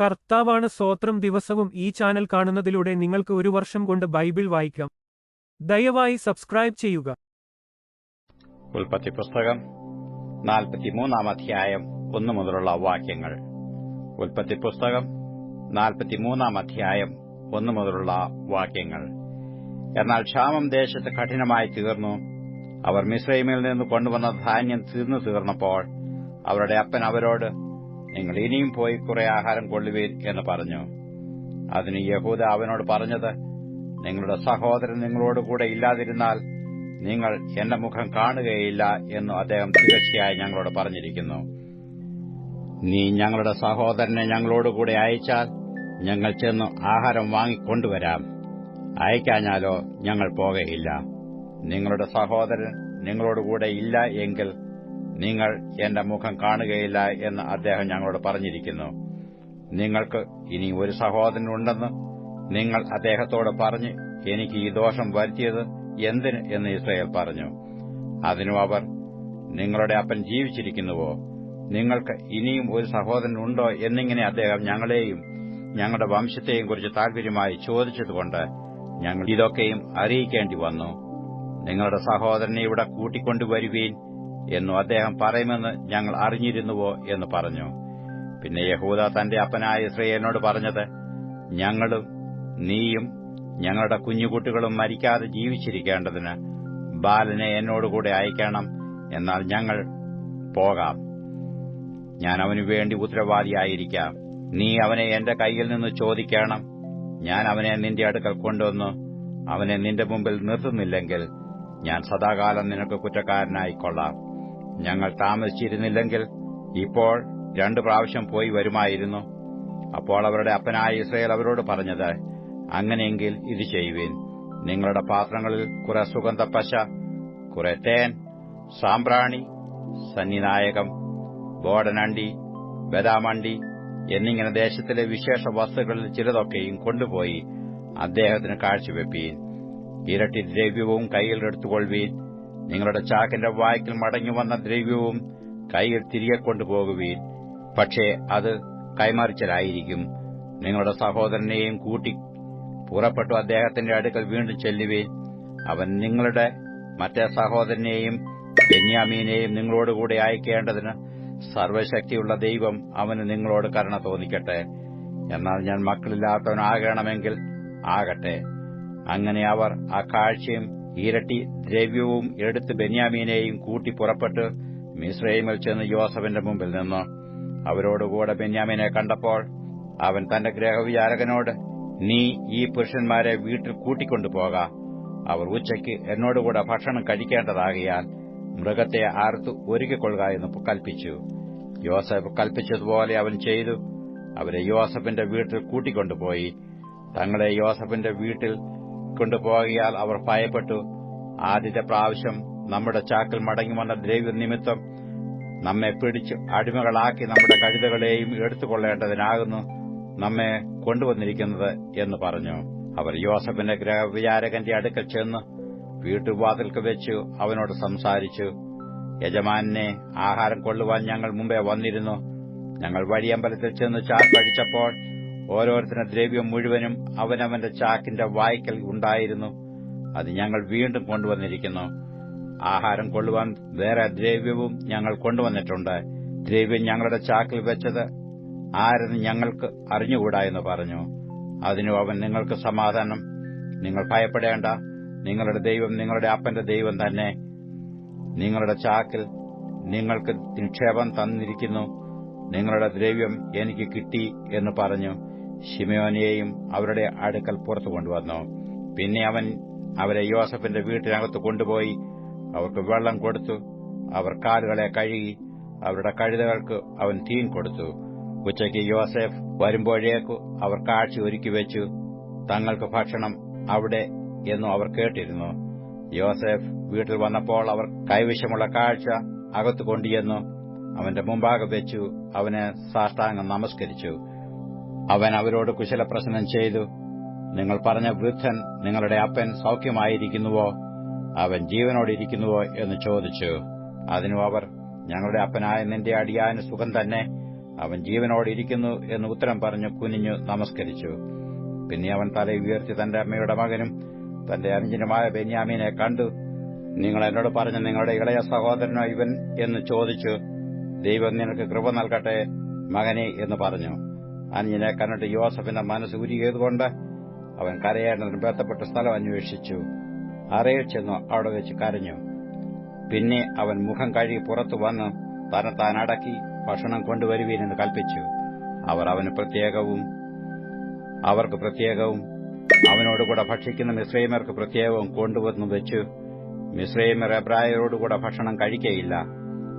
കർത്താവാണ് സ്വോത്രം ദിവസവും ഈ ചാനൽ കാണുന്നതിലൂടെ നിങ്ങൾക്ക് ഒരു വർഷം കൊണ്ട് ബൈബിൾ വായിക്കാം. ദയവായി സബ്സ്ക്രൈബ് ചെയ്യുക. ഉൽപ്പത്തി പുസ്തകം നാൽപ്പത്തിമൂന്നാം അധ്യായം ഒന്നു മുതലുള്ള വാക്യങ്ങൾ. ഉൽപ്പത്തി പുസ്തകം നാൽപ്പത്തിമൂന്നാം അധ്യായം ഒന്നു മുതലുള്ള വാക്യങ്ങൾ. എന്നാൽ ക്ഷാമം ദേശത്ത് കഠിനമായി തീർന്നു. അവർ മിശ്രൈമിൽ നിന്ന് കൊണ്ടുവന്ന ധാന്യം തീർന്നു തീർന്നപ്പോൾ അവരുടെ അപ്പൻ അവരോട് നിങ്ങൾ ഇനിയും പോയി കുറെ ആഹാരം കൊള്ളുവീൻ എന്ന് പറഞ്ഞു. അതിന് യഹൂദ അവനോട് പറഞ്ഞത് നിങ്ങളുടെ സഹോദരൻ നിങ്ങളോടുകൂടെ ഇല്ലാതിരുന്നാൽ നിങ്ങൾ എന്റെ മുഖം കാണുകയില്ല എന്ന് അദ്ദേഹം തീർച്ചയായി ഞങ്ങളോട് പറഞ്ഞിരിക്കുന്നു. നീ ഞങ്ങളുടെ സഹോദരനെ ഞങ്ങളോടുകൂടെ അയച്ചാൽ ഞങ്ങൾ ചെന്ന് ആഹാരം വാങ്ങിക്കൊണ്ടുവരാം. അയക്കാഞ്ഞാലോ ഞങ്ങൾ പോകയില്ല. നിങ്ങളുടെ സഹോദരൻ നിങ്ങളോടുകൂടെ ഇല്ല എങ്കിൽ നിങ്ങൾ എന്റെ മുഖം കാണുകയില്ല എന്ന് അദ്ദേഹം ഞങ്ങളോട് പറഞ്ഞിരിക്കുന്നു. നിങ്ങൾക്ക് ഇനി ഒരു സഹോദരനുണ്ടെന്ന് നിങ്ങൾ അദ്ദേഹത്തോട് പറഞ്ഞ് എനിക്ക് ഈ ദോഷം വരുത്തിയത് എന്തിന് എന്ന് ഇസ്രയേൽ പറഞ്ഞു. അതിനു അവർ നിങ്ങളുടെ അപ്പൻ ജീവിച്ചിരിക്കുന്നുവോ? നിങ്ങൾക്ക് ഇനിയും ഒരു സഹോദരനുണ്ടോ എന്നിങ്ങനെ അദ്ദേഹം ഞങ്ങളെയും ഞങ്ങളുടെ വംശത്തെയും കുറിച്ച് താൽപര്യമായി ചോദിച്ചതുകൊണ്ട് ഞങ്ങൾ ഇതൊക്കെയും അറിയിക്കേണ്ടി വന്നു. നിങ്ങളുടെ സഹോദരനെ ഇവിടെ കൂട്ടിക്കൊണ്ടുവരുവീൻ എന്നു അദ്ദേഹം പറയുമെന്ന് ഞങ്ങൾ അറിഞ്ഞിരുന്നുവോ എന്ന് പറഞ്ഞു. പിന്നെ യഹൂദ തന്റെ അപ്പനായ ഇസ്രയേലിനോട് പറഞ്ഞത് ഞങ്ങളും നീയും ഞങ്ങളുടെ കുഞ്ഞുകുട്ടികളും മരിക്കാതെ ജീവിച്ചിരിക്കേണ്ടതിന് ബാലനെ എന്നോടുകൂടെ അയക്കണം എന്നാൽ ഞങ്ങൾ പോകാം. ഞാൻ അവനു വേണ്ടി ഉത്തരവാദിയായിരിക്കാം. നീ അവനെ എന്റെ കയ്യിൽ നിന്ന് ചോദിക്കണം. ഞാൻ അവനെ നിന്റെ അടുക്കൽ കൊണ്ടുവന്നു. അവനെ നിന്റെ മുമ്പിൽ നിർത്തുന്നില്ലെങ്കിൽ ഞാൻ സദാകാലം നിനക്ക് കുറ്റക്കാരനായിക്കൊള്ളാം. ഞങ്ങൾ താമസിച്ചിരുന്നില്ലെങ്കിൽ ഇപ്പോൾ രണ്ടു പ്രാവശ്യം പോയി വരുമായിരുന്നു. അപ്പോൾ അവരുടെ അപ്പനായ ഇസ്രയേൽ അവരോട് പറഞ്ഞത് അങ്ങനെയെങ്കിൽ ഇത് ചെയ്യുവിൻ. നിങ്ങളുടെ പാത്രങ്ങളിൽ കുറെ സുഗന്ധപ്പശ കുറെ തേൻ സാമ്പ്രാണി സന്നിനായകം ബോഡനണ്ടി ബദാമണ്ടി എന്നിങ്ങനെ ദേശത്തിലെ വിശേഷ വസ്തുക്കളിൽ ചിലതൊക്കെയും കൊണ്ടുപോയി അദ്ദേഹത്തിന് കാഴ്ചവെപ്പീൻ. ഇരട്ടി ദ്രവ്യവും കൈയിൽ എടുത്തുകൊള്ളുവീൻ. നിങ്ങളുടെ ചാക്കിന്റെ വായ്ക്കിൽ മടങ്ങിവന്ന ദ്രവ്യവും കൈയിൽ തിരികെ കൊണ്ടുപോകുവീൻ. പക്ഷേ അത് കൈമാറിച്ചലായിരിക്കും. നിങ്ങളുടെ സഹോദരനെയും കൂട്ടി പുറപ്പെട്ടു അദ്ദേഹത്തിന്റെ അടുക്കൽ വീണ്ടും ചെല്ലുവീൻ. അവൻ നിങ്ങളുടെ മറ്റേ സഹോദരനെയും ബെന്യാമീനെയും നിങ്ങളോടുകൂടി അയക്കേണ്ടതിന് സർവശക്തിയുള്ള ദൈവം അവന് നിങ്ങളോട് കരുണ തോന്നിക്കട്ടെ. എന്നാൽ ഞാൻ മക്കളില്ലാത്തവനാകണമെങ്കിൽ ആകട്ടെ. അങ്ങനെ അവർ ആ കാഴ്ചയും ഇരട്ടി ദ്രവ്യവും എടുത്ത് ബെന്യാമീനെയും കൂട്ടി പുറപ്പെട്ട് മിശ്രയിമിൽ ചെന്ന് യോസഫിന്റെ മുമ്പിൽ നിന്ന്. അവരോടുകൂടെ ബെന്യാമീനെ കണ്ടപ്പോൾ അവൻ തന്റെ ഗ്രഹവിചാരകനോട് നീ ഈ പുരുഷന്മാരെ വീട്ടിൽ കൂട്ടിക്കൊണ്ടുപോക അവർ ഉച്ചയ്ക്ക് എന്നോടുകൂടെ ഭക്ഷണം കഴിക്കേണ്ടതാകിയാൽ മൃഗത്തെ ആർത്തു ഒരുക്കിക്കൊള്ളുക എന്ന് കൽപ്പിച്ചു. യോസഫ് കൽപ്പിച്ചതുപോലെ അവൻ ചെയ്തു. അവരെ യോസഫിന്റെ വീട്ടിൽ കൂട്ടിക്കൊണ്ടുപോയി. തങ്ങളെ യോസഫിന്റെ വീട്ടിൽ കൊണ്ടുപോകിയാൽ അവർ ഭയപ്പെട്ടു. ആദ്യത്തെ പ്രാവശ്യം നമ്മുടെ ചാക്കൽ മടങ്ങി വന്ന ദ്രവ്യ നിമിത്തം നമ്മെ പിടിച്ച് അടിമകളാക്കി നമ്മുടെ കഴുതകളെയും എടുത്തുകൊള്ളേണ്ടതിനാകുന്നു നമ്മെ കൊണ്ടുവന്നിരിക്കുന്നത് എന്ന് പറഞ്ഞു. അവർ യോസഫിന്റെ ഗ്രഹവിചാരകന്റെ അടുക്കൽ ചെന്ന് വീട്ടുവാതിൽക്ക് വെച്ച് അവനോട് സംസാരിച്ചു. യജമാനെ ആഹാരം കൊള്ളുവാൻ ഞങ്ങൾ മുമ്പേ വന്നിരുന്നു. ഞങ്ങൾ വഴിയമ്പലത്തിൽ ചെന്ന് ചാക്കഴിച്ചപ്പോൾ ഓരോരുത്തരുടെ ദ്രവ്യം മുഴുവനും അവനവന്റെ ചാക്കിന്റെ വായ്ക്കൽ ഉണ്ടായിരുന്നു. അത് ഞങ്ങൾ വീണ്ടും കൊണ്ടുവന്നിരിക്കുന്നു. ആഹാരം കൊള്ളുവാൻ വേറെ ദ്രവ്യവും ഞങ്ങൾ കൊണ്ടുവന്നിട്ടുണ്ട്. ദ്രവ്യം ഞങ്ങളുടെ ചാക്കിൽ വെച്ചത് ആരെന്ന് ഞങ്ങൾക്ക് അറിഞ്ഞുകൂടാ എന്ന് പറഞ്ഞു. അതിനു അവൻ നിങ്ങൾക്ക് സമാധാനം. നിങ്ങൾ ഭയപ്പെടേണ്ട. നിങ്ങളുടെ ദൈവം നിങ്ങളുടെ അപ്പന്റെ ദൈവം തന്നെ. നിങ്ങളുടെ ചാക്കിൽ നിങ്ങൾക്ക് നിക്ഷേപം തന്നിരിക്കുന്നു. നിങ്ങളുടെ ദ്രവ്യം എനിക്ക് കിട്ടി എന്ന് പറഞ്ഞു. ഷിമയോനെയും അവരുടെ അടുക്കൽ പുറത്തു കൊണ്ടുവന്നു. പിന്നെ അവൻ അവരെ യോസഫിന്റെ വീട്ടിനകത്ത് കൊണ്ടുപോയി അവർക്ക് വെള്ളം കൊടുത്തു. അവർ കാലുകളെ കഴുകി അവരുടെ കഴുതകൾക്ക് അവൻ തീൻ കൊടുത്തു. ഉച്ചയ്ക്ക് യോസഫ് വരുമ്പോഴേക്കു അവർ കാഴ്ച ഒരുക്കി വെച്ചു. തങ്ങൾക്ക് ഭക്ഷണം അവിടെ എന്നും അവർ കേട്ടിരുന്നു. യോസഫ് വീട്ടിൽ വന്നപ്പോൾ അവർ കൈവശമുള്ള കാഴ്ച അകത്തു കൊണ്ടുചെന്നു. അവന്റെ മുമ്പാകെ വെച്ചു. അവനെ സാഷ്ടാംഗം നമസ്കരിച്ചു. അവൻ അവരോട് കുശലപ്രശ്നം ചെയ്തു. നിങ്ങൾ പറഞ്ഞ വൃദ്ധൻ നിങ്ങളുടെ അപ്പൻ സൌഖ്യമായിരിക്കുന്നുവോ? അവൻ ജീവനോടിരിക്കുന്നുവോ? എന്ന് ചോദിച്ചു. അതിനു അവർ ഞങ്ങളുടെ അപ്പനായ നിന്റെ അടിയാന് സുഖം തന്നെ. അവൻ ജീവനോടിരിക്കുന്നു എന്ന് ഉത്തരം പറഞ്ഞു കുനിഞ്ഞു നമസ്കരിച്ചു. പിന്നെ അവൻ തല ഉയർത്തി തന്റെ അമ്മയുടെ മകനും തന്റെ അനുജനുമായ ബെന്യാമീനെ കണ്ടു. നിങ്ങൾ എന്നോട് പറഞ്ഞു നിങ്ങളുടെ ഇളയ സഹോദരനോ ഇവൻ? എന്ന് ചോദിച്ചു. ദൈവം നിനക്ക് കൃപ നൽകട്ടെ മകനെ എന്ന് പറഞ്ഞു. അനുജനെ കണ്ടിട്ട് യോസഫിന്റെ മനസ്സ് ഉരുകിയതുകൊണ്ട് അവൻ കരയേണ്ടതിന് ബന്ധപ്പെട്ട സ്ഥലം അന്വേഷിച്ചു. അറയിൽ ചെന്നു അവിടെ വെച്ച് കരഞ്ഞു. പിന്നെ അവൻ മുഖം കഴുകി പുറത്തു വന്ന് തന്നെത്താൻ അടക്കി ഭക്ഷണം കൊണ്ടുവരുവീനെന്ന് കൽപ്പിച്ചു. അവർ അവന് പ്രത്യേകവും അവർക്ക് പ്രത്യേകവും അവനോടുകൂടെ ഭക്ഷിക്കുന്ന മിശ്രൈമർക്ക് പ്രത്യേകവും കൊണ്ടുവന്നു വെച്ചു. മിശ്രൈമർ എബ്രായരോടുകൂടെ ഭക്ഷണം കഴിക്കയില്ല.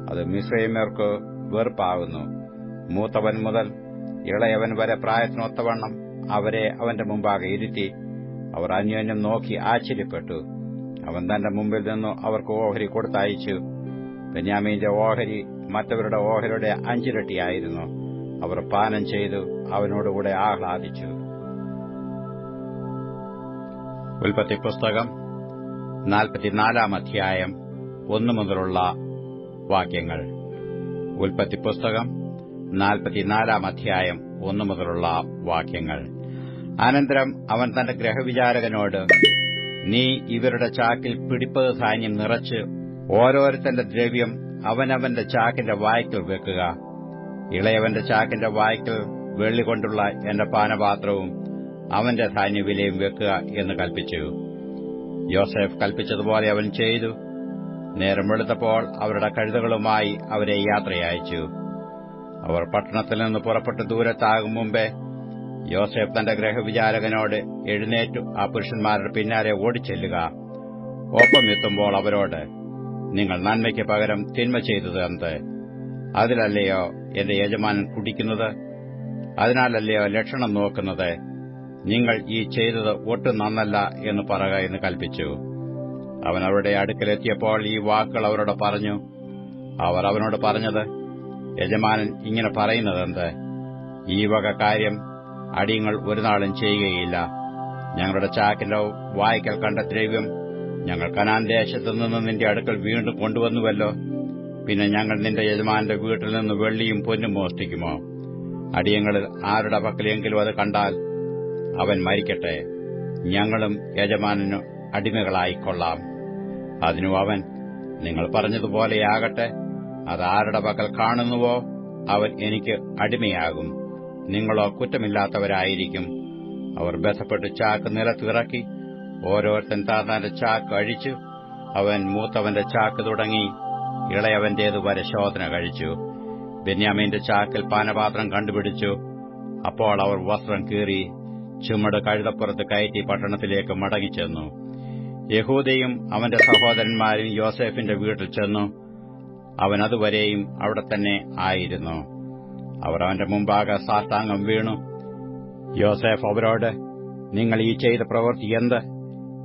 അത് മിശ്രൈമർക്ക് വെറുപ്പാകുന്നു. മൂത്തവൻ മുതൽ ഇളയവൻ വരെ പ്രായത്തിനൊത്തവണ്ണം അവരെ അവന്റെ മുമ്പാകെ ഇരുത്തി. അവർ അന്യോന്യം നോക്കി ആശ്ചര്യപ്പെട്ടു. അവൻ തന്റെ മുമ്പിൽ നിന്നു അവർക്ക് ഓഹരി കൊടുത്തയച്ചു. ബെന്യാമീന്റെ ഓഹരി മറ്റവരുടെ ഓഹരിയുടെ അഞ്ചിരട്ടിയായിരുന്നു. അവർ പാനം ചെയ്തു അവനോടുകൂടെ ആഹ്ലാദിച്ചു. ഉൽപ്പത്തി പുസ്തകം നാൽപ്പത്തിനാലാം അധ്യായം ഒന്നു മുതലുള്ള വാക്യങ്ങൾ. ഉൽപ്പത്തി പുസ്തകം നാൽപ്പത്തിനാലാം അധ്യായം ഒന്നു മുതലുള്ള വാക്യങ്ങൾ. അനന്തരം അവൻ തന്റെ ഗ്രഹവിചാരകനോട് നീ ഇവരുടെ ചാക്കിൽ പിടിപ്പത് ധാന്യം നിറച്ച് ഓരോരുത്തന്റെ ദ്രവ്യം അവനവന്റെ ചാക്കിന്റെ വായ്ക്കൽ വെക്കുക. ഇളയവന്റെ ചാക്കിന്റെ വായ്ക്കൽ വെള്ളികൊണ്ടുള്ള എന്റെ പാനപാത്രവും അവന്റെ ധാന്യവിലയും വെക്കുക എന്ന് കൽപ്പിച്ചു. യോസെഫ് കൽപ്പിച്ചതുപോലെ അവൻ ചെയ്തു. നേരം വെളുത്തപ്പോൾ അവരുടെ കഴുതകളുമായി അവരെ യാത്രയയച്ചു. അവർ പട്ടണത്തിൽ നിന്ന് പുറപ്പെട്ട് ദൂരത്താകും മുമ്പേ യോസെഫ് തന്റെ ഗ്രഹവിചാരകനോട് എഴുന്നേറ്റു. ആ പുരുഷന്മാരുടെ പിന്നാലെ ഓടിച്ചെല്ലുക. ഒപ്പം എത്തുമ്പോൾ അവരോട് നിങ്ങൾ നന്മയ്ക്ക് പകരം തിന്മ ചെയ്തത് എന്ത്? അതിലല്ലയോ എന്റെ യജമാനൻ കുടിക്കുന്നത്? അതിനാലല്ലയോ ലക്ഷണം നോക്കുന്നത്? നിങ്ങൾ ഈ ചെയ്തത് ഒട്ടും നന്നല്ല എന്ന് പറയുക എന്ന് കൽപ്പിച്ചു. അവൻ അവരുടെ അടുക്കലെത്തിയപ്പോൾ ഈ വാക്കുകൾ അവരോട് പറഞ്ഞു. അവർ അവനോട് പറഞ്ഞത് യജമാനൻ ഇങ്ങനെ പറയുന്നതെന്ത്? ഈ വക കാര്യം അടിയങ്ങൾ ഒരു നാളും ചെയ്യുകയില്ല. ഞങ്ങളുടെ ചാക്കിന്റെ വായ്ക്കൽ കണ്ട ദ്രവ്യം ഞങ്ങൾ കനാൻ ദേശത്തു നിന്ന് നിന്റെ അടുക്കൽ വീണ്ടും കൊണ്ടുവന്നുവല്ലോ. പിന്നെ ഞങ്ങൾ നിന്റെ യജമാന്റെ വീട്ടിൽ നിന്ന് വെള്ളിയും പൊന്നും മോഷ്ടിക്കുമോ? അടിയങ്ങളിൽ ആരുടെ പക്കലെങ്കിലും അത് കണ്ടാൽ അവൻ മരിക്കട്ടെ. ഞങ്ങളും യജമാനന് അടിമകളായിക്കൊള്ളാം. അതിനു അവൻ നിങ്ങൾ പറഞ്ഞതുപോലെയാകട്ടെ അത് പകൽ കാണുന്നുവോ അവൻ എനിക്ക് അടിമയാകും. നിങ്ങളോ കുറ്റമില്ലാത്തവരായിരിക്കും. അവർ ബന്ധപ്പെട്ട് ചാക്ക് നിലത്തിറക്കി. ഓരോരുത്തൻ താത്താന്റെ ചാക്ക് അഴിച്ചു. അവൻ മൂത്തവന്റെ ചാക്ക് തുടങ്ങി. ഇളയവന്റേതു വരെ ശോധന കഴിച്ചു. ബെന്യാമീന്റെ ചാക്കിൽ പാനപാത്രം കണ്ടുപിടിച്ചു. അപ്പോൾ അവർ വസ്ത്രം കീറി ചുമട് കഴുതപ്പുറത്ത് കയറ്റി പട്ടണത്തിലേക്ക് മടങ്ങിച്ചെന്നു. യഹൂദയും അവന്റെ സഹോദരന്മാരും യോസഫിന്റെ വീട്ടിൽ ചെന്നു. അവൻ അതുവരെയും അവിടെ തന്നെ ആയിരുന്നു. അവർ അവന്റെ മുമ്പാകെ സാഷ്ടാംഗം വീണു. യോസെഫ് അവരോട് നിങ്ങൾ ഈ ചെയ്ത പ്രവൃത്തി എന്ത്?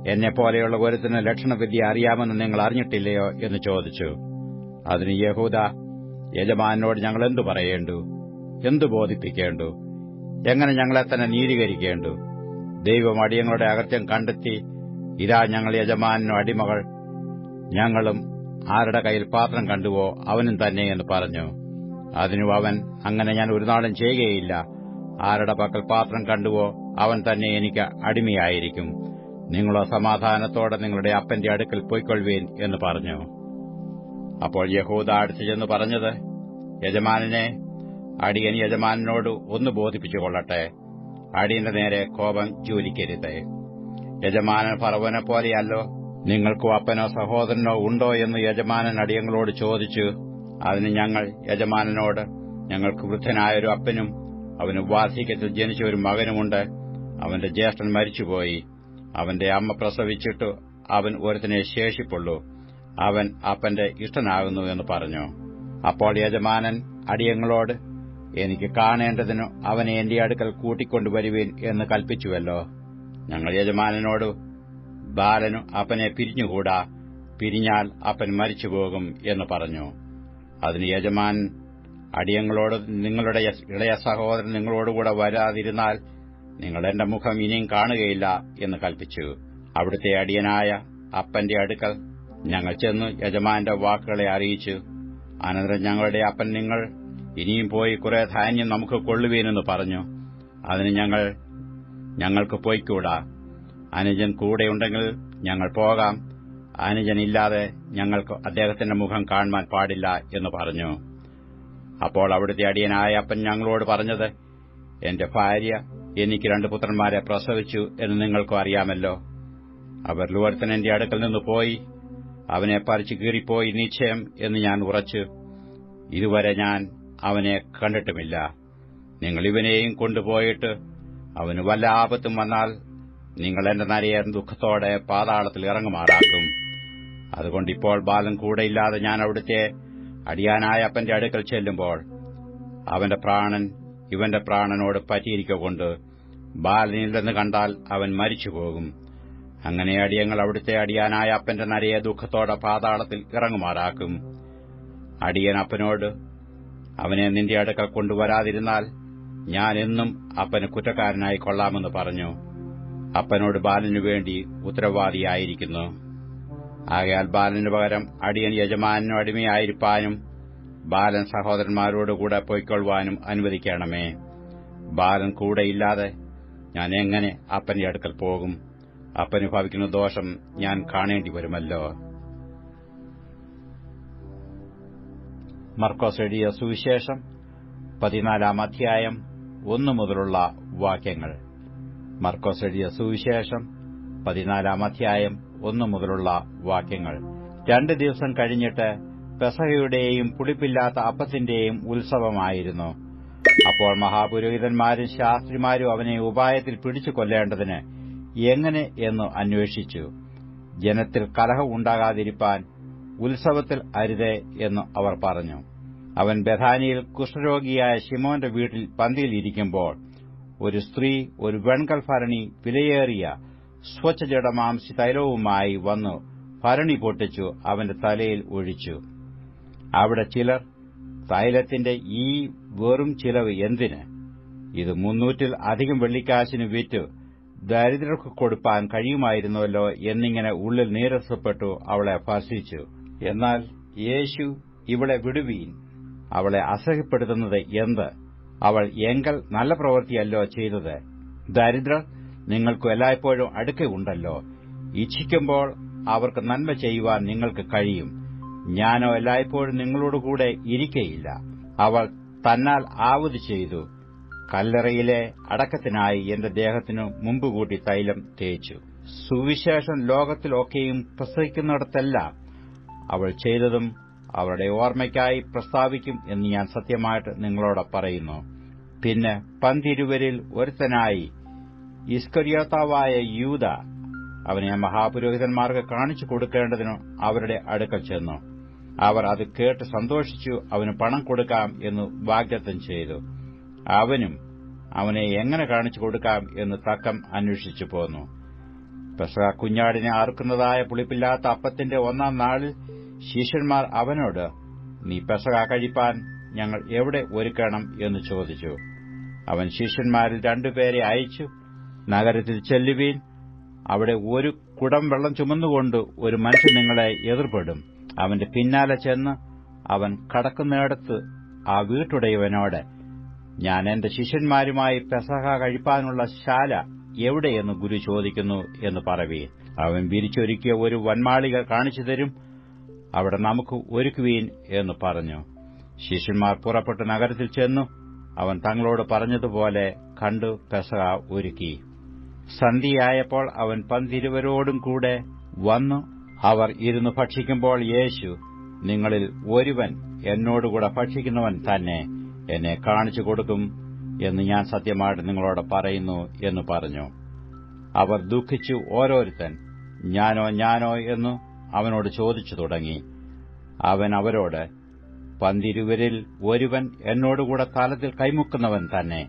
എന്നെപ്പോലെയുള്ള ഒരുത്തിന് ലക്ഷണവിദ്യ അറിയാമെന്ന് നിങ്ങൾ അറിഞ്ഞിട്ടില്ലയോ? എന്ന് ചോദിച്ചു. അതിന് യഹൂദ യജമാനോട് ഞങ്ങൾ എന്തു പറയേണ്ടു? എന്തു ബോധിപ്പിക്കേണ്ടു? എങ്ങനെ ഞങ്ങളെ തന്നെ നീതീകരിക്കേണ്ടു? ദൈവം അടിയങ്ങളുടെ അകത്യം കണ്ടെത്തി ഇതാ ഞങ്ങൾ യജമാനോ അടിമകൾ. ഞങ്ങളും ആരുടെ കയ്യിൽ പാത്രം കണ്ടുവോ അവനും തന്നെ എന്ന് പറഞ്ഞു. അതിനു അവൻ അങ്ങനെ ഞാൻ ഒരു നാളും ചെയ്യുകയില്ല. ആരുടെ പക്കൽ പാത്രം കണ്ടുവോ അവൻ തന്നെ എനിക്ക് അടിമയായിരിക്കും. നിങ്ങളോ സമാധാനത്തോടെ നിങ്ങളുടെ അപ്പന്റെ അടുക്കൽ പോയിക്കൊള്ളുവീൻ എന്ന് പറഞ്ഞു. അപ്പോൾ യഹൂദ അടുത്തു ചെന്ന് പറഞ്ഞത് യജമാനെ അടിയൻ യജമാനോട് ഒന്ന് ബോധിപ്പിച്ചു കൊള്ളട്ടെ അടിയന്റെ നേരെ കോപം ജോലിക്കരുത് യജമാനൻ ഫറവനെ പോലെയല്ലോ നിങ്ങൾക്കു അപ്പനോ സഹോദരനോ ഉണ്ടോ എന്ന് യജമാനൻ അടിയങ്ങളോട് ചോദിച്ചു അതിന് ഞങ്ങൾ യജമാനനോട് ഞങ്ങൾക്ക് വൃദ്ധനായൊരു അപ്പനും അവന് വാർദ്ധക്യത്തിൽ ജനിച്ച ഒരു മകനുമുണ്ട് അവന്റെ ജ്യേഷ്ഠൻ മരിച്ചുപോയി. അവന്റെ അമ്മ പ്രസവിച്ചിട്ട് അവൻ ഒരുത്തിനെ ശേഷിപ്പുള്ളൂ. അവൻ അപ്പന്റെ ഇഷ്ടനാകുന്നു എന്ന് പറഞ്ഞു. അപ്പോൾ യജമാനൻ അടിയങ്ങളോട് എനിക്ക് കാണേണ്ടതിനു അവനെ എന്റെ അടുക്കൽ കൂട്ടിക്കൊണ്ടുവരുവീൻ എന്ന് കൽപ്പിച്ചുവല്ലോ. ഞങ്ങൾ യജമാനനോട് ബാലനു അപ്പനെ പിരിഞ്ഞുകൂടാ. പിരിഞ്ഞാൽ അപ്പൻ മരിച്ചുപോകും എന്ന് പറഞ്ഞു. അതിന് യജമാൻ അടിയങ്ങളോട് നിങ്ങളുടെ ഇളയ സഹോദരൻ നിങ്ങളോടുകൂടെ വരാതിരുന്നാൽ നിങ്ങൾ എന്റെ മുഖം ഇനിയും കാണുകയില്ല എന്ന് കൽപ്പിച്ചു. അവിടുത്തെ അടിയനായ അപ്പന്റെ അടുക്കൽ ഞങ്ങൾ ചെന്ന് യജമാന്റെ വാക്കുകളെ അറിയിച്ചു. അനന്തരം ഞങ്ങളുടെ അപ്പൻ നിങ്ങൾ ഇനിയും പോയി കുറെ ധാന്യം നമുക്ക് കൊള്ളുവീനെന്ന് പറഞ്ഞു. അതിന് ഞങ്ങൾ ഞങ്ങൾക്ക് പോയിക്കൂടാ. അനുജൻ കൂടെയുണ്ടെങ്കിൽ ഞങ്ങൾ പോകാം. അനുജനില്ലാതെ ഞങ്ങൾക്ക് അദ്ദേഹത്തിന്റെ മുഖം കാണുവാൻ പാടില്ല എന്ന് പറഞ്ഞു. അപ്പോൾ അവിടുത്തെ അടിയനായ അപ്പൻ ഞങ്ങളോട് പറഞ്ഞത് എന്റെ ഭാര്യ എനിക്ക് രണ്ട് പുത്രന്മാരെ പ്രസവിച്ചു എന്ന് നിങ്ങൾക്കും അറിയാമല്ലോ. അവർ എന്റെ അടുക്കൽ നിന്ന് പോയി. അവനെ പറിച്ചു കീറിപ്പോയി നിശ്ചയം എന്ന് ഞാൻ ഉറച്ചു. ഇതുവരെ ഞാൻ അവനെ കണ്ടിട്ടുമില്ല. നിങ്ങൾ ഇവനെയും കൊണ്ടുപോയിട്ട് അവന് വല്ല ആപത്തും വന്നാൽ നിങ്ങൾ എന്റെ നരയൻ ദുഃഖത്തോടെ പാതാളത്തിൽ ഇറങ്ങുമാറാക്കും. അതുകൊണ്ട് ഇപ്പോൾ ബാലൻ കൂടെയില്ലാതെ ഞാൻ അവിടുത്തെ അടിയാനായ അപ്പന്റെ അടുക്കൽ ചെല്ലുമ്പോൾ അവന്റെ പ്രാണൻ ഇവന്റെ പ്രാണനോട് പറ്റിയിരിക്കൊണ്ട് ബാലനില്ലെന്ന് കണ്ടാൽ അവൻ മരിച്ചുപോകും. അങ്ങനെ അടിയങ്ങൾ അവിടുത്തെ അടിയാനായ അപ്പന്റെ നരയെ ദുഃഖത്തോടെ പാതാളത്തിൽ ഇറങ്ങുമാറാക്കും. അടിയൻ അപ്പനോട് അവനെ നിന്റെ അടുക്കൽ കൊണ്ടുവരാതിരുന്നാൽ ഞാൻ എന്നും അപ്പന് കുറ്റക്കാരനായി കൊള്ളാമെന്ന് പറഞ്ഞു. അപ്പനോട് ബാലനു വേണ്ടി ഉത്തരവാദിയായിരിക്കുന്നു. ആകയാൽ ബാലന് പകരം അടിയൻ യജമാനും അടിമയായിരിക്കാനും ബാലൻ സഹോദരന്മാരോടുകൂടെ പൊയ്ക്കൊള്ളുവാനും അനുവദിക്കണമേ. ബാലൻ കൂടെയില്ലാതെ ഞാൻ എങ്ങനെ അപ്പന്റെ അടുക്കൽ പോകും? അപ്പന് ഭവിക്കുന്ന ദോഷം ഞാൻ കാണേണ്ടി വരുമല്ലോ. മർക്കോസ് എഴുതിയ സുവിശേഷം പതിനാലാം അധ്യായം ഒന്നു മുതലുള്ള വാക്യങ്ങൾ. മർക്കോസ് എഴുതിയ സുവിശേഷം പതിനാലാം അധ്യായം ഒന്നു മുതലുള്ള വാക്യങ്ങൾ. രണ്ട് ദിവസം കഴിഞ്ഞിട്ട് പെസഹയുടെയും പുളിപ്പില്ലാത്ത അപ്പത്തിന്റെയും ഉത്സവമായിരുന്നു. അപ്പോൾ മഹാപുരോഹിതന്മാരും ശാസ്ത്രിമാരും അവനെ ഉപായത്തിൽ പിടിച്ചു കൊല്ലേണ്ടതിന് എങ്ങനെ എന്ന് അന്വേഷിച്ചു. ജനത്തിൽ കലഹം ഉണ്ടാകാതിരിപ്പാൻ ഉത്സവത്തിൽ അരുതേ എന്ന് അവർ പറഞ്ഞു. അവൻ ബഥാനിയിൽ കുഷ്ഠരോഗിയായ ഷിമോന്റെ വീട്ടിൽ പന്തിയിലിരിക്കുമ്പോൾ ഒരു സ്ത്രീ ഒരു വെൺകൽ ഭരണി വിലയേറിയ സ്വച്ഛജടമാംസി തൈലവുമായി വന്നു ഭരണി പൊട്ടിച്ചു അവന്റെ തലയിൽ ഒഴിച്ചു. അവിടെ ചിലർ തൈലത്തിന്റെ ഈ വെറും ചിലവ് എന്തിന്? ഇത് മുന്നൂറ്റിൽ അധികം വെള്ളിക്കാശിന് വിറ്റ് ദരിദ്രർക്ക് കൊടുപ്പാൻ കഴിയുമായിരുന്നുവല്ലോ എന്നിങ്ങനെ ഉള്ളിൽ നീരസപ്പെട്ടു അവളെ ഭർഷിച്ചു. എന്നാൽ യേശു ഇവളെ വിടുവീൻ. അവളെ അസഹ്യപ്പെടുത്തുന്നത് എന്ത്? അവൾ എങ്കൽ നല്ല പ്രവൃത്തിയല്ലോ ചെയ്തത്. ദരിദ്രർ നിങ്ങൾക്ക് എല്ലായ്പ്പോഴും അടുക്കയുണ്ടല്ലോ ഇച്ഛിക്കുമ്പോൾ അവർക്ക് നന്മ ചെയ്യുവാൻ നിങ്ങൾക്ക് കഴിയും. ഞാനോ എല്ലായ്പ്പോഴും നിങ്ങളോടുകൂടെ ഇരിക്കയില്ല. അവൾ തന്നാൽ ആവതി ചെയ്തു. കല്ലറയിലെ അടക്കത്തിനായി എന്റെ ദേഹത്തിനു മുമ്പുകൂട്ടി തൈലം തേച്ചു. സുവിശേഷം ലോകത്തിലൊക്കെയും പ്രസവിക്കുന്നിടത്തെല്ലാം അവൾ ചെയ്തതും അവരുടെ ഓർമ്മയ്ക്കായി പ്രസ്താവിക്കും എന്ന് ഞാൻ സത്യമായിട്ട് നിങ്ങളോട് പറയുന്നു. പിന്നെ പന്തിരുവരിൽ ഒരുത്തനായി ഇസ്കരിയോത്താവായ യൂത അവനെ മഹാപുരോഹിതന്മാർക്ക് കാണിച്ചു കൊടുക്കേണ്ടതിനു അവരുടെ അടുക്കൽ ചെന്നു. അവർ അത് കേട്ട് സന്തോഷിച്ചു അവന് പണം കൊടുക്കാം എന്ന് വാഗ്ദത്തം ചെയ്തു. അവനും അവനെ എങ്ങനെ കാണിച്ചു കൊടുക്കാം എന്ന് തക്കം അന്വേഷിച്ചു പോന്നു. പെസഹ കുഞ്ഞാടിനെ ആർക്കുന്നതായ പുളിപ്പില്ലാത്ത അപ്പത്തിന്റെ ഒന്നാം നാളിൽ ശിഷ്യന്മാർ അവനോട് നീ പെസക കഴിപ്പാൻ ഞങ്ങൾ എവിടെ ഒരുക്കണം? എന്ന് ചോദിച്ചു. അവൻ ശിഷ്യന്മാരിൽ രണ്ടുപേരെ അയച്ചു. നഗരത്തിൽ ചെല്ലുവീൻ. അവിടെ ഒരു കുടം വെള്ളം ചുമന്നുകൊണ്ട് ഒരു മനുഷ്യൻ നിങ്ങളെ എതിർപ്പെടും. അവന്റെ പിന്നാലെ ചെന്ന് അവൻ കടക്കുന്നിടത്ത് ആ വീട്ടുടയവനോട് ഞാൻ എന്റെ ശിഷ്യന്മാരുമായി പെസഹ കഴിപ്പാനുള്ള ശാല എവിടെയെന്ന് ഗുരു ചോദിക്കുന്നു എന്ന് പറവീൻ. അവൻ വിരിച്ചൊരുക്കിയ ഒരു വന്മാളിക കാണിച്ചു തരും അവിടെ നമുക്ക് ഒരുക്കുവീൻ എന്ന് പറഞ്ഞു. ശിഷ്യന്മാർ പുറപ്പെട്ട് നഗരത്തിൽ ചെന്നു. അവൻ തങ്ങളോട് പറഞ്ഞതുപോലെ കണ്ടു പെസക ഒരുക്കി. സന്ധിയായപ്പോൾ അവൻ പന്തിരുവരോടും കൂടെ വന്നു. അവർ ഇരുന്ന് ഭക്ഷിക്കുമ്പോൾ യേശു നിങ്ങളിൽ ഒരുവൻ എന്നോടുകൂടെ ഭക്ഷിക്കുന്നവൻ തന്നെ എന്നെ കാണിച്ചു കൊടുക്കും എന്ന് ഞാൻ സത്യമായിട്ട് നിങ്ങളോട് പറയുന്നു എന്ന് പറഞ്ഞു. അവർ ദുഃഖിച്ചു ഓരോരുത്തൻ ഞാനോ ഞാനോ എന്ന് അവനോട് ചോദിച്ചു തുടങ്ങി അവൻ അവരോട് പന്തിരുവരിൽ ഒരുവൻ എന്നോടുകൂടെ കാലത്തിൽ കൈമുക്കുന്നവൻ തന്നെ.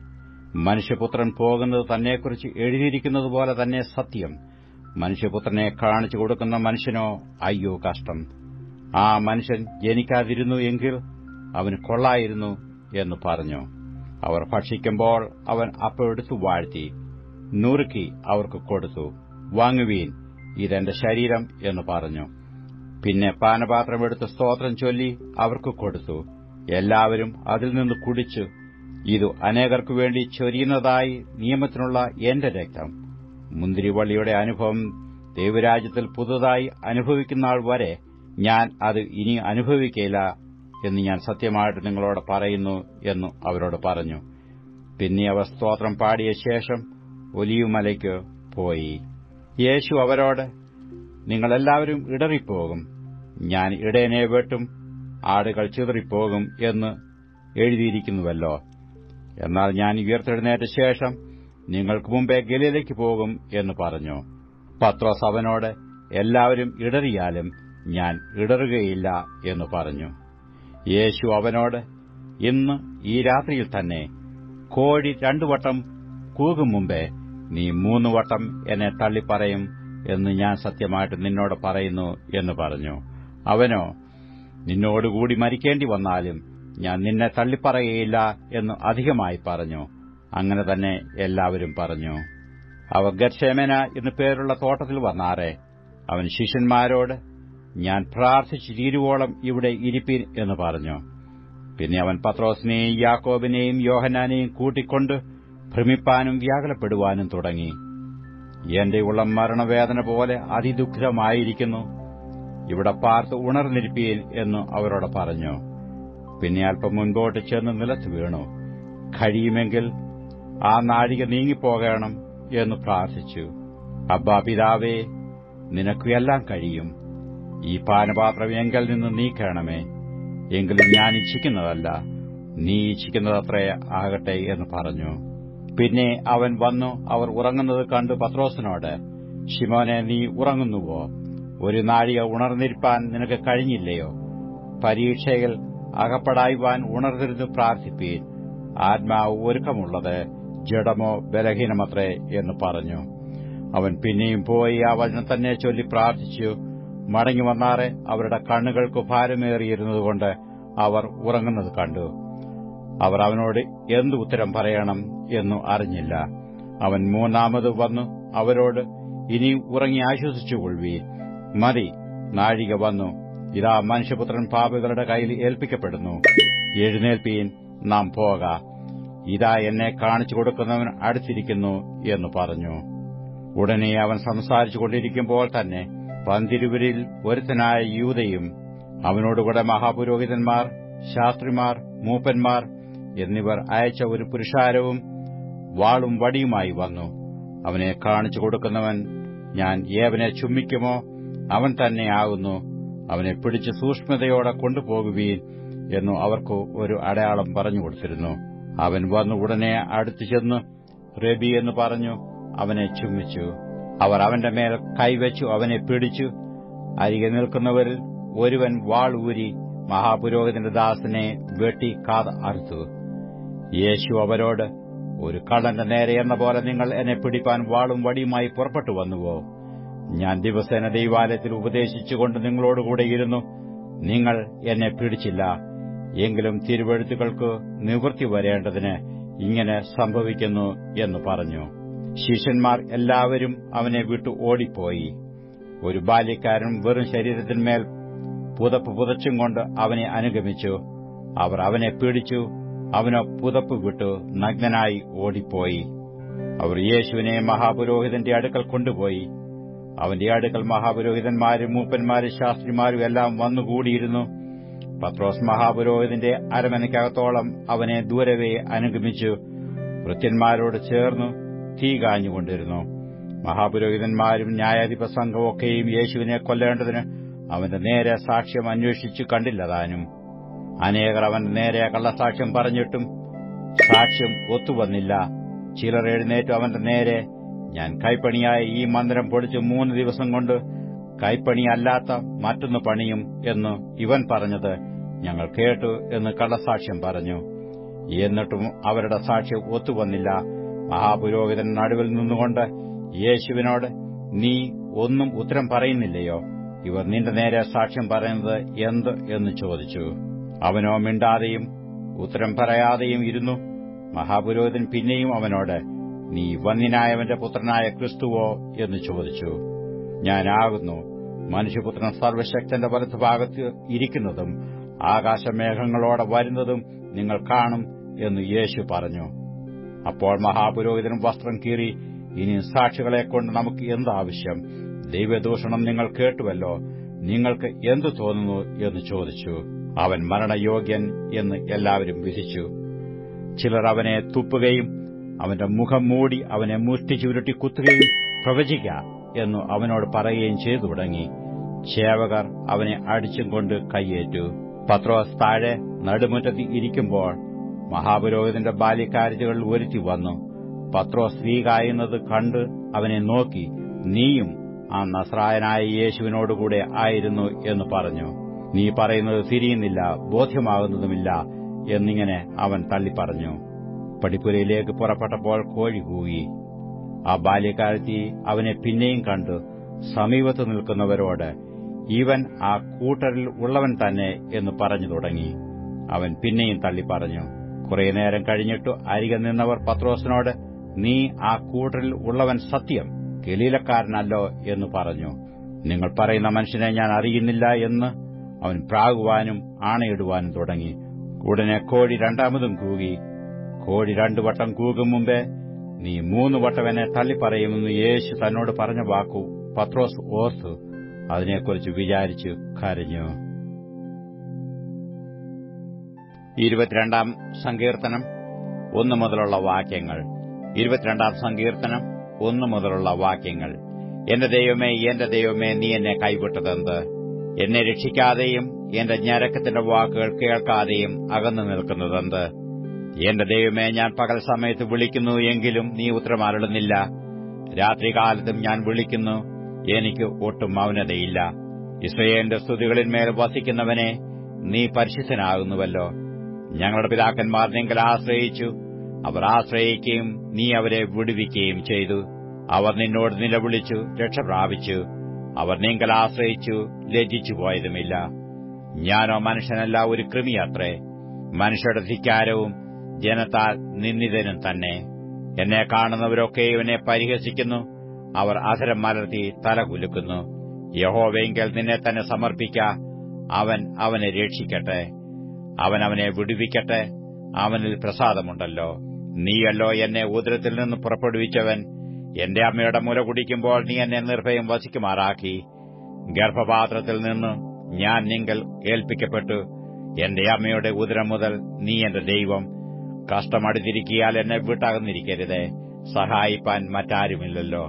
മനുഷ്യപുത്രൻ പോകുന്നത് തന്നെക്കുറിച്ച് എഴുതിയിരിക്കുന്നതുപോലെ തന്നെ സത്യം. മനുഷ്യപുത്രനെ കാണിച്ചു കൊടുക്കുന്ന മനുഷ്യനോ അയ്യോ കഷ്ടം. ആ മനുഷ്യൻ ജനിക്കാതിരുന്നു എങ്കിൽ അവന് കൊള്ളായിരുന്നു എന്ന് പറഞ്ഞു. അവർ ഭക്ഷിക്കുമ്പോൾ അവൻ അപ്പോഴെടുത്തു വാഴ്ത്തി. നുറുക്കി അവർക്ക് കൊടുത്തു. വാങ്ങുവീൻ. ഇതെന്റെ ശരീരം എന്ന് പറഞ്ഞു. പിന്നെ പാനപാത്രമെടുത്ത് സ്തോത്രം ചൊല്ലി അവർക്ക് കൊടുത്തു. എല്ലാവരും അതിൽ നിന്ന് കുടിച്ചു. ഇത് അനേകർക്കു വേണ്ടി ചൊരിയുന്നതായി നിയമത്തിനുള്ള എന്റെ രക്തം. മുന്തിരിവള്ളിയുടെ അനുഭവം ദൈവരാജ്യത്തിൽ പുതുതായി അനുഭവിക്കുന്ന ആൾ വരെ ഞാൻ അത് ഇനി അനുഭവിക്കില്ല എന്ന് ഞാൻ സത്യമായിട്ട് നിങ്ങളോട് പറയുന്നു എന്നു അവരോട് പറഞ്ഞു. പിന്നെ അവർ സ്തോത്രം പാടിയ ശേഷം ഒലിയുമലയ്ക്ക് പോയി. യേശു അവരോട് നിങ്ങളെല്ലാവരും ഇടറിപ്പോകും. ഞാൻ ഇടയനെ വെട്ടും ആടുകൾ ചിതറിപ്പോകും എന്ന് എഴുതിയിരിക്കുന്നുവല്ലോ. എന്നാൽ ഞാൻ ഉയർത്തെഴുന്നേറ്റ ശേഷം നിങ്ങൾക്ക് മുമ്പേ ഗലീലയ്ക്ക് പോകും എന്ന് പറഞ്ഞു. പത്രോസ് അവനോട് എല്ലാവരും ഇടറിയാലും ഞാൻ ഇടറുകയില്ല എന്ന് പറഞ്ഞു. യേശു അവനോട് ഇന്ന് ഈ രാത്രിയിൽ തന്നെ കോഴി രണ്ടു വട്ടം കൂകും മുമ്പേ നീ മൂന്ന് വട്ടം എന്നെ തള്ളിപ്പറയും എന്ന് ഞാൻ സത്യമായിട്ട് നിന്നോട് പറയുന്നു എന്ന് പറഞ്ഞു. അവനോ നിന്നോടുകൂടി മരിക്കേണ്ടി വന്നാലും ഞാൻ നിന്നെ തള്ളിപ്പറയുകയില്ല എന്ന് അധികമായി പറഞ്ഞു. അങ്ങനെ തന്നെ എല്ലാവരും പറഞ്ഞു. അവ ഗർഷേമന എന്നു പേരുള്ള തോട്ടത്തിൽ വന്നാറെ അവൻ ശിഷ്യന്മാരോട് ഞാൻ പ്രാർത്ഥിച്ചു തീരുവോളം ഇവിടെ ഇരിപ്പീൻ എന്ന് പറഞ്ഞു. പിന്നെ അവൻ പത്രോസിനെയും യാക്കോബിനെയും യോഹനാനെയും കൂട്ടിക്കൊണ്ട് ഭ്രമിപ്പാനും വ്യാകുലപ്പെടുവാനും തുടങ്ങി. എന്റെ ഉള്ളം മരണവേദന പോലെ അതിദുഖമായിരിക്കുന്നു. ഇവിടെ പാർത്ത് ഉണർന്നിരിപ്പീൻ എന്ന് അവരോട് പറഞ്ഞു. പിന്നെ അല്പം മുൻപോട്ട് ചെന്ന് നിലത്ത് വീണു. കഴിയുമെങ്കിൽ ആ നാഴിക നീങ്ങിപ്പോകണം എന്ന് പ്രാർത്ഥിച്ചു. അബ്ബാ പിതാവേ നിനക്കു എല്ലാം കഴിയും. ഈ പാനപാത്രം എങ്കിൽ നിന്ന് നീക്കണമേ. എങ്കിലും ഞാൻ ഇച്ഛിക്കുന്നതല്ല. നീ ഇച്ഛിക്കുന്നതത്രേ ആകട്ടെ എന്ന് പറഞ്ഞു. പിന്നെ അവൻ വന്നു അവർ ഉറങ്ങുന്നത് കണ്ടു പത്രോസിനോട് ഷിമോനെ നീ ഉറങ്ങുന്നുവോ? ഒരു നാഴിക ഉണർന്നിരിപ്പാൻ നിനക്ക് കഴിഞ്ഞില്ലയോ? പരീക്ഷയിൽ അകപ്പെടായുവാൻ ഉണർന്നിരുന്നു പ്രാർത്ഥിപ്പീൻ. ആത്മാവ് ഒരുക്കമുള്ളത് ജഡമോ ബലഹീനമത്രേ എന്ന് പറഞ്ഞു. അവൻ പിന്നെയും പോയി ആ വചനം തന്നെ ചൊല്ലി പ്രാർത്ഥിച്ചു. മടങ്ങി വന്നാറെ അവരുടെ കണ്ണുകൾക്ക് ഭാരമേറിയിരുന്നതുകൊണ്ട് അവർ ഉറങ്ങുന്നത് കണ്ടു. അവർ അവനോട് എന്ത് ഉത്തരം പറയണം എന്നു അറിഞ്ഞില്ല. അവൻ മൂന്നാമത് വന്നു അവരോട് ഇനി ഉറങ്ങി ആശ്വസിച്ചുകൊള്ളുവീൻ മതി നാഴിക വന്നു. ഇതാ മനുഷ്യപുത്രൻ പാപികളുടെ കയ്യിൽ ഏൽപ്പിക്കപ്പെടുന്നു. എഴുന്നേൽപ്പീൻ നാം പോക. ഇതാ എന്നെ കാണിച്ചു കൊടുക്കുന്നവൻ അടുത്തിരിക്കുന്നു എന്ന് പറഞ്ഞു. ഉടനെ അവൻ സംസാരിച്ചുകൊണ്ടിരിക്കുമ്പോൾ തന്നെ പന്തിരുവരിൽ ഒരുത്തനായ യൂതയും അവനോടുകൂടെ മഹാപുരോഹിതന്മാർ ശാസ്ത്രിമാർ മൂപ്പന്മാർ എന്നിവർ അയച്ച ഒരു പുരുഷാരവും വാളും വടിയുമായി വന്നു. അവനെ കാണിച്ചു കൊടുക്കുന്നവൻ ഞാൻ ഏവനെ ചുമ്മിക്കുമോ അവൻ തന്നെയാകുന്നു അവനെ പിടിച്ച് സൂക്ഷ്മതയോടെ കൊണ്ടുപോകുവീൻ എന്നു അവർക്ക് ഒരു അടയാളം പറഞ്ഞുകൊടുത്തിരുന്നു അവൻ വന്നു ഉടനെ അടുത്തു ചെന്ന് റബി എന്ന് പറഞ്ഞു അവനെ ചുമ്മിച്ചു അവർ അവന്റെ മേൽ കൈവച്ചു അവനെ പിടിച്ചു. അരികെ നിൽക്കുന്നവരിൽ ഒരുവൻ വാൾ ഊരി മഹാപുരോഹിതന്റെ ദാസനെ വെട്ടി കാത് അറുത്തു. യേശു അവരോട് ഒരു കള്ളന്റെ നേരെ എന്ന പോലെ നിങ്ങൾ എന്നെ പിടിപ്പാൻ വാളും വടിയുമായി പുറപ്പെട്ടു വന്നുവോ? ഞാൻ ദിവസേന ദൈവാലയത്തിൽ ഉപദേശിച്ചുകൊണ്ട് നിങ്ങളോടുകൂടെ ഇരുന്നു. നിങ്ങൾ എന്നെ പിടിച്ചില്ല. എങ്കിലും തിരുവഴുത്തുകൾക്ക് നിവൃത്തി വരേണ്ടതിന് ഇങ്ങനെ സംഭവിക്കുന്നു എന്ന് പറഞ്ഞു. ശിഷ്യന്മാർ എല്ലാവരും അവനെ വിട്ടു ഓടിപ്പോയി. ഒരു ബാല്യക്കാരൻ വെറും ശരീരത്തിന്മേൽ പുതപ്പ് പുതച്ചും കൊണ്ട് അവനെ അനുഗമിച്ചു. അവർ അവനെ പിടിച്ചു അവനോ പുതപ്പ് വിട്ടു നഗ്നനായി ഓടിപ്പോയി. അവർ യേശുവിനെ മഹാപുരോഹിതന്റെ അടുക്കൽ കൊണ്ടുപോയി. അവന്റെ അടുക്കൽ മഹാപുരോഹിതന്മാരും മൂപ്പന്മാരും ശാസ്ത്രിമാരും എല്ലാം വന്നുകൂടിയിരുന്നു. പത്രോസ് മഹാപുരോഹിതന്റെ അരമനയ്ക്കകത്തോളം അവനെ ദൂരവേ അനുഗമിച്ചു. വൃത്യന്മാരോട് ചേർന്നു തീ കാഞ്ഞുകൊണ്ടിരുന്നു. മഹാപുരോഹിതന്മാരും ന്യായാധിപ സംഘമൊക്കെയും യേശുവിനെ കൊല്ലേണ്ടതിന് അവന്റെ നേരെ സാക്ഷ്യം അന്വേഷിച്ചു കണ്ടില്ലതാനും അനേകർ അവന്റെ നേരെ കള്ളസാക്ഷ്യം പറഞ്ഞിട്ടും സാക്ഷ്യം ഒത്തുവന്നില്ല. ചിലർ എഴുന്നേറ്റു അവന്റെ നേരെ. ഞാൻ കൈപ്പണിയായ ഈ മന്ദിരം പൊളിച്ച് മൂന്ന് ദിവസം കൊണ്ട് കൈപ്പണിയല്ലാത്ത മറ്റൊന്ന് പണിയും എന്ന് ഇവൻ പറഞ്ഞത് ഞങ്ങൾ കേട്ടു എന്ന് കള്ളസാക്ഷ്യം പറഞ്ഞു. എന്നിട്ടും അവരുടെ സാക്ഷ്യം ഒത്തുവന്നില്ല. മഹാപുരോഹിതൻ നടുവിൽ നിന്നുകൊണ്ട് യേശുവിനോട് നീ ഒന്നും ഉത്തരം പറയുന്നില്ലയോ? ഇവർ നിന്റെ നേരെ സാക്ഷ്യം പറയുന്നത് എന്ത്? എന്ന് ചോദിച്ചു. അവനോ മിണ്ടാതെയും ഉത്തരം പറയാതെയും ഇരുന്നു. മഹാപുരോഹിതൻ പിന്നെയും അവനോട് നീ വന്നിനായവന്റെ പുത്രനായ ക്രിസ്തുവോ? എന്ന് ചോദിച്ചു. ഞാനാകുന്നു. മനുഷ്യപുത്രൻ സർവശക്തന്റെ വലത്തുഭാഗത്ത് ഇരിക്കുന്നതും ആകാശമേഘങ്ങളോടെ വരുന്നതും നിങ്ങൾ കാണും എന്ന് യേശു പറഞ്ഞു. അപ്പോൾ മഹാപുരോഹിതനും വസ്ത്രം കീറി ഇനി സാക്ഷികളെ കൊണ്ട് നമുക്ക് എന്താവശ്യം? ദൈവദൂഷണം നിങ്ങൾ കേട്ടുവല്ലോ. നിങ്ങൾക്ക് എന്തു തോന്നുന്നു? എന്ന് ചോദിച്ചു. അവൻ മരണയോഗ്യൻ എന്ന് എല്ലാവരും വിധിച്ചു. ചിലർ അവനെ തുപ്പുകയും അവന്റെ മുഖം മൂടി അവനെ മുഷ്ടി ചുരുട്ടി കുത്തുകയും പ്രവചിക്ക എന്നു അവനോട് പറയുകയും ചെയ്തു തുടങ്ങി. ചേവകർ അവനെ അടിച്ചും കൊണ്ട് കൈയേറ്റു പത്രോസ് താഴെ നടുമുറ്റത്ത് ഇരിക്കുമ്പോൾ മഹാപുരോഹിതന്റെ ബാല്യക്കാരികൾ ഒരുത്തി വന്നു. പത്രോസ് സ്ത്രീ കായുന്നത് കണ്ട് അവനെ നോക്കി നീയും ആ നസ്രായനായ യേശുവിനോടുകൂടെ ആയിരുന്നു എന്ന് പറഞ്ഞു. നീ പറയുന്നത് തിരിയുന്നില്ല ബോധ്യമാകുന്നതുമില്ല എന്നിങ്ങനെ അവൻ തള്ളിപ്പറഞ്ഞു. പടിപ്പുരയിലേക്ക് പുറപ്പെട്ടപ്പോൾ കോഴി കൂകി. ആ ബാല്യക്കാരത്തി അവനെ പിന്നെയും കണ്ടു. സമീപത്ത് നിൽക്കുന്നവരോട് ഇവൻ ആ കൂട്ടരിൽ ഉള്ളവൻ തന്നെ എന്ന് പറഞ്ഞു തുടങ്ങി. അവൻ പിന്നെയും തള്ളിപ്പറഞ്ഞു. കുറെ നേരം കഴിഞ്ഞിട്ടു അരികെ നിന്നവർ പത്രോസിനോട് നീ ആ കൂട്ടരിൽ ഉള്ളവൻ സത്യം ഗലീലക്കാരനല്ലോ എന്ന് പറഞ്ഞു. നിങ്ങൾ പറയുന്ന മനുഷ്യനെ ഞാൻ അറിയുന്നില്ല എന്ന് അവൻ പ്രാകുവാനും ആണയിടുവാനും തുടങ്ങി. ഉടനെ കോഴി രണ്ടാമതും കൂകി. കോഴി രണ്ടു വട്ടം കൂകും മുമ്പേ നീ മൂന്ന് വട്ടം എന്നെ തള്ളിപ്പറയുമെന്ന് യേശു തന്നോട് പറഞ്ഞ വാക്കു പത്രോസ് ഓർത്തു. അതിനെക്കുറിച്ച് വിചാരിച്ചു കരഞ്ഞു. ഇരുപത്തിരണ്ടാം സങ്കീർത്തനം. ഒന്നു മുതലുള്ള വാക്യങ്ങൾ. ഇരുപത്തിരണ്ടാം സങ്കീർത്തനം. ഒന്നു മുതലുള്ള വാക്യങ്ങൾ. എന്റെ ദൈവമേ എന്റെ ദൈവമേ നീ എന്നെ കൈവിട്ടതെന്ത്? എന്നെ രക്ഷിക്കാതെയും എന്റെ ഞരക്കത്തിന്റെ വാക്കുകൾ കേൾക്കാതെയും അകന്നു നിൽക്കുന്നതെന്ത്? എന്റെ ദൈവമേ ഞാൻ പകൽ സമയത്ത് വിളിക്കുന്നു എങ്കിലും നീ ഉത്തരമരുളുന്നില്ല. രാത്രികാലത്തും ഞാൻ വിളിക്കുന്നു എനിക്ക് ഒട്ടും മൗനതയില്ല. ഇസ്രയേലിന്റെ സ്തുതികളിന്മേൽ വസിക്കുന്നവനെ നീ പരിശുദ്ധനാകുന്നുവല്ലോ. ഞങ്ങളുടെ പിതാക്കന്മാർ നിങ്ങൾ ആശ്രയിച്ചു. അവർ ആശ്രയിക്കുകയും നീ അവരെ വിടുവിക്കുകയും ചെയ്തു. അവർ നിന്നോട് നിലവിളിച്ചു രക്ഷ പ്രാപിച്ചു അവർ നിങ്ങൾ ആശ്രയിച്ചു ലജ്ജിച്ചു പോയതുമില്ല. ഞാനോ മനുഷ്യനല്ല ഒരു കൃമിയത്രേ. മനുഷ്യരുടെ ധിക്കാരവും ജനത്താൽ നിന്ദിതനും തന്നെ. എന്നെ കാണുന്നവരൊക്കെ ഇവനെ പരിഹസിക്കുന്നു. അവർ അധരം മലർത്തി തല കുലുക്കുന്നു. യഹോവെങ്കിൽ നിന്നെ തന്നെ സമർപ്പിക്ക. അവൻ അവനെ രക്ഷിക്കട്ടെ. അവൻ അവനെ വിടുവിക്കട്ടെ. അവനിൽ പ്രസാദമുണ്ടല്ലോ. നീയല്ലോ എന്നെ ഉദരത്തിൽ നിന്ന് പുറപ്പെടുവിച്ചവൻ. എന്റെ അമ്മയുടെ മുല കുടിക്കുമ്പോൾ നീ എന്നെ നിർഭയം വസിക്കുമാറാക്കി. ഗർഭപാത്രത്തിൽ നിന്ന് ഞാൻ നിങ്ങൾ ഏൽപ്പിക്കപ്പെട്ടു. എന്റെ അമ്മയുടെ ഉദരം മുതൽ നീ എന്റെ ദൈവം. കഷ്ടമടുത്തിരിക്കിയാൽ എന്നെ വിട്ടകന്നിരിക്കരുതേ. സഹായിപ്പാൻ മറ്റാരുമില്ലല്ലോ.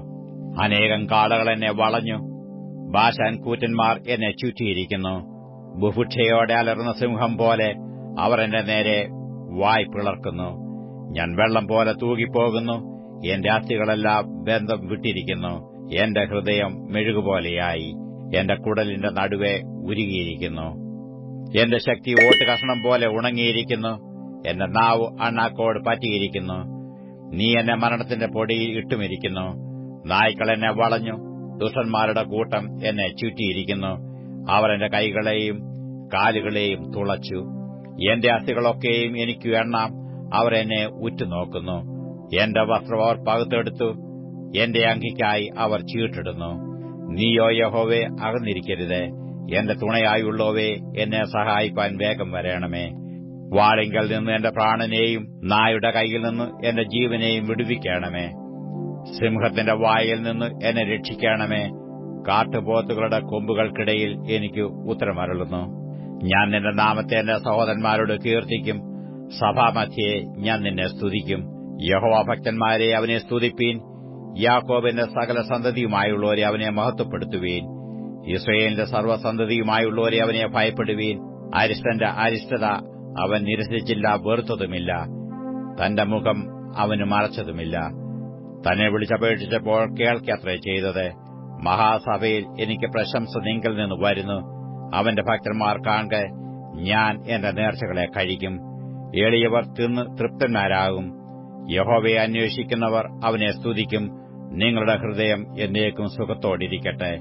അനേകം കാളകൾ എന്നെ വളഞ്ഞു. ബാഷാൻ കൂറ്റന്മാർ എന്നെ ചുറ്റിയിരിക്കുന്നു. ബുഭുക്ഷയോടെ അലർന്ന സിംഹം പോലെ അവർ എന്റെ നേരെ വായ് പിളർക്കുന്നു. ഞാൻ വെള്ളം പോലെ തൂകിപ്പോകുന്നു. എന്റെ അസ്ഥികളെല്ലാം ബന്ധം വിട്ടിരിക്കുന്നു. എന്റെ ഹൃദയം മെഴുകുപോലെയായി. എന്റെ കുടലിന്റെ നടുവെ ഉരുകിയിരിക്കുന്നു. എന്റെ ശക്തി ഓട്ട് കഷണം പോലെ ഉണങ്ങിയിരിക്കുന്നു. എന്റെ നാവ് അണ്ണാക്കോട് പറ്റിയിരിക്കുന്നു. നീ എന്നെ മരണത്തിന്റെ പൊടിയിൽ ഇട്ടുമിരിക്കുന്നു. നായ്ക്കൾ എന്നെ വളഞ്ഞു. ദുഷ്ടന്മാരുടെ കൂട്ടം എന്നെ ചുറ്റിയിരിക്കുന്നു. അവർ എന്റെ കൈകളെയും കാലുകളെയും തുളച്ചു. എന്റെ അസ്ഥികളൊക്കെയും എനിക്ക് എണ്ണാം. അവർ എന്നെ ഉറ്റുനോക്കുന്നു. എന്റെ വസ്ത്രം അവർ പകുത്തെടുത്തു. എന്റെ അങ്കിക്കായി അവർ ചീട്ടിടുന്നു. നീയോ യഹോവേ അകന്നിരിക്കരുത്. എന്റെ തുണയായുള്ളവേ എന്നെ സഹായിപ്പാൻ വേഗം വരേണമേ. വാളിങ്കൽ നിന്ന് എന്റെ പ്രാണനെയും നായുടെ കയ്യിൽ നിന്ന് എന്റെ ജീവനെയും വിടുവിക്കണമേ. സിംഹത്തിന്റെ വായിൽ നിന്ന് എന്നെ രക്ഷിക്കണമേ. കാട്ടുപോത്തുകളുടെ കൊമ്പുകൾക്കിടയിൽ എനിക്ക് ഉത്തരമരളുന്നു. ഞാൻ നിന്റെ നാമത്തെ എന്റെ സഹോദരന്മാരോട് കീർത്തിക്കും. സഭാമധ്യയെ ഞാൻ നിന്നെ സ്തുതിക്കും. യഹോവ ഭക്തന്മാരെ അവനെ സ്തുതിപ്പീൻ. യാക്കോബിന്റെ സകല സന്തതിയുമായുള്ളവരെ അവനെ മഹത്വപ്പെടുത്തുവീൻ. ഇസ്രയേലിന്റെ സർവസന്തതിയുമായുള്ളവരെ അവനെ ഭയപ്പെടുവീൻ. അരിഷ്ടന്റെ അരിഷ്ടത അവൻ നിരസിച്ചില്ല വെറുത്തതുമില്ല. തന്റെ മുഖം അവന് മറച്ചതുമില്ല. തന്നെ വിളിച്ചപേക്ഷിച്ചപ്പോൾ കേൾക്കത്രേ ചെയ്തത്. മഹാസഭയിൽ എനിക്ക് പ്രശംസ നിങ്കിൽ നിന്ന് വരുന്നു. അവന്റെ ഭക്തന്മാർ കാണെ ഞാൻ എന്റെ നേർച്ചകളെ കഴിക്കും. എളിയവർ തിന്ന് തൃപ്തന്മാരാകും. യഹോവയെ അന്വേഷിക്കുന്നവർ അവനെ സ്തുതിക്കും. നിങ്ങളുടെ ഹൃദയം എന്നേക്കും സുഖത്തോടിരിക്കട്ടെ.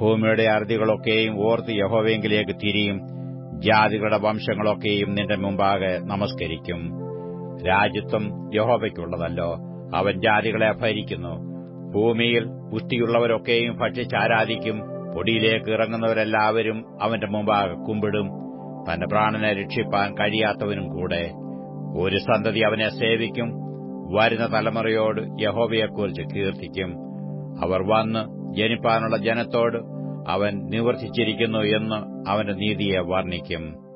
ഭൂമിയുടെ അറുതികളൊക്കെയും ഓർത്ത് യഹോവയെങ്കിലേക്ക് തിരിയും. ജാതികളുടെ വംശങ്ങളൊക്കെയും നിന്റെ മുമ്പാകെ നമസ്കരിക്കും. രാജ്യത്വം യഹോവയ്ക്കുള്ളതല്ലോ. അവൻ ജാതികളെ ഭരിക്കുന്നു ഭൂമിയിൽ പുഷ്ടിയുള്ളവരൊക്കെയും ഭക്ഷിച്ചാരാധിക്കും പൊടിയിലേക്ക് ഇറങ്ങുന്നവരെല്ലാവരും അവന്റെ മുമ്പാകെ കുമ്പിടും. തന്റെ പ്രാണനെ രക്ഷിപ്പാൻ കഴിയാത്തവനും കൂടെ. ഒരു സന്തതി അവനെ സേവിക്കും. വരുന്ന തലമുറയോട് യഹോവയെക്കുറിച്ച് കീർത്തിക്കും. അവർ വന്ന് ജനിപ്പാനുള്ള ജനത്തോട് അവൻ നിവർത്തിച്ചിരിക്കുന്നു എന്ന് അവന്റെ നീതിയെ വർണിക്കും.